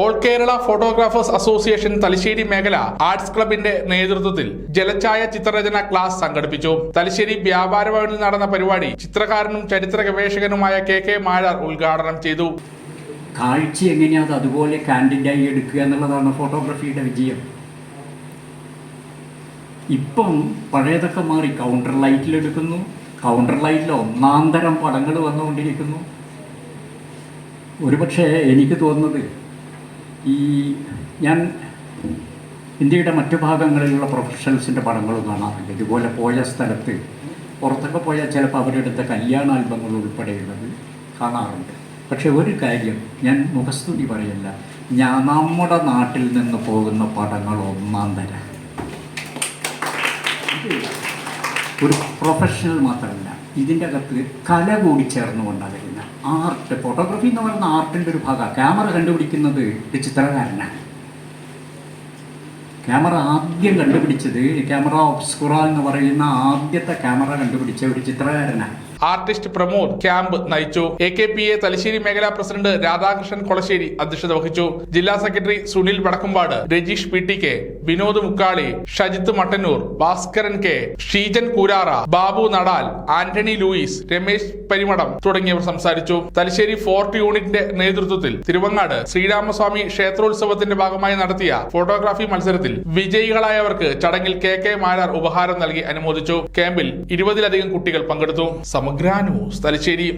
All Kerala photographers association Thalassery മേഖല arts ക്ലബിന്റെ നേതൃത്വത്തിൽ ജലഛായ ചിത്രരചന ക്ലാസ് സംഘടിപ്പിച്ചു. തലശ്ശേരി വ്യാപാര ഭവനിൽ നടന്ന പരിപാടി ചിത്രകാരനും ചരിത്ര ഗവേഷകനുമായ കെ കെ മാഴാർ ഉദ്ഘാടനം ചെയ്തു. കാഴ്ച എങ്ങനെയാണ് അതുപോലെ കാൻഡിഡായി എടുക്കുക എന്നുള്ളതാണ് ഫോട്ടോഗ്രാഫിയുടെ വിജയം. ഇപ്പം പഴയതൊക്കെ മാറി. കൗണ്ടർ ലൈറ്റിൽ എടുക്കുന്നു. കൗണ്ടർ ലൈറ്റിൽ ഒന്നാം തരം പടങ്ങൾ വന്നുകൊണ്ടിരിക്കുന്നു. ഒരുപക്ഷെ എനിക്ക് തോന്നുന്നത് ഈ ഞാൻ ഇന്ത്യയുടെ മറ്റു ഭാഗങ്ങളിലുള്ള പ്രൊഫഷണൽസിന്റെ പടങ്ങളും കാണാറുണ്ട്. ഇതുപോലെ പോയ സ്ഥലത്ത് പുറത്തൊക്കെ പോയാൽ ചിലപ്പോൾ അവരെടുത്ത കല്യാണ ആൽബങ്ങൾ ഉൾപ്പെടെയുള്ളത് കാണാറുണ്ട്. പക്ഷേ ഒരു കാര്യം ഞാൻ മുഖസ്തുതി പറയല്ല ഞാൻ നമ്മുടെ നാട്ടിൽ നിന്ന് പോകുന്ന പടങ്ങൾ ഒന്നാം തരം. ഒരു പ്രൊഫഷണൽ മാത്രമല്ല ഇതിന്റെ അകത്ത് കല കൂടി ചേർന്നുകൊണ്ടാണ് ആർട്ട് ഫോട്ടോഗ്രാഫി എന്ന് പറയുന്ന ആർട്ടിന്റെ ഒരു ഭാഗമാണ്. ക്യാമറ കണ്ടുപിടിക്കുന്നത് ഒരു ചിത്രകാരനാണ് ക്യാമറ ആദ്യം കണ്ടുപിടിച്ചത് ക്യാമറ ഒബ്സ്കുറ എന്ന് പറയുന്ന ആദ്യത്തെ ക്യാമറ കണ്ടുപിടിച്ച ഒരു ചിത്രകാരനാണ് ആർട്ടിസ്റ്റ് പ്രമോദ് ക്യാമ്പ് നയിച്ചു. A K P A Thalassery മേഖലാ പ്രസിഡന്റ് രാധാകൃഷ്ണൻ കൊളശ്ശേരി അധ്യക്ഷത വഹിച്ചു. ജില്ലാ secretary Sunil Vadakkumpad Rajeesh P T K Vinod Mukkali Shajith Mattannur Bhaskaran K Sheejan Koorara Babu Nadal Antony Louis Ramesh Parimadam തുടങ്ങിയവർ സംസാരിച്ചു. തലശ്ശേരി ഫോർട്ട് യൂണിറ്റിന്റെ നേതൃത്വത്തിൽ തിരുവങ്ങാട് ശ്രീരാമസ്വാമി ക്ഷേത്രോത്സവത്തിന്റെ ഭാഗമായി നടത്തിയ ഫോട്ടോഗ്രാഫി മത്സരത്തിൽ വിജയികളായവർക്ക് ചടങ്ങിൽ കെ കെ മാരാർ ഉപഹാരം നൽകി അനുമോദിച്ചു. ക്യാമ്പിൽ ഇരുപതിലധികം കുട്ടികൾ പങ്കെടുത്തു. സമഗ്ര ന്യൂസ്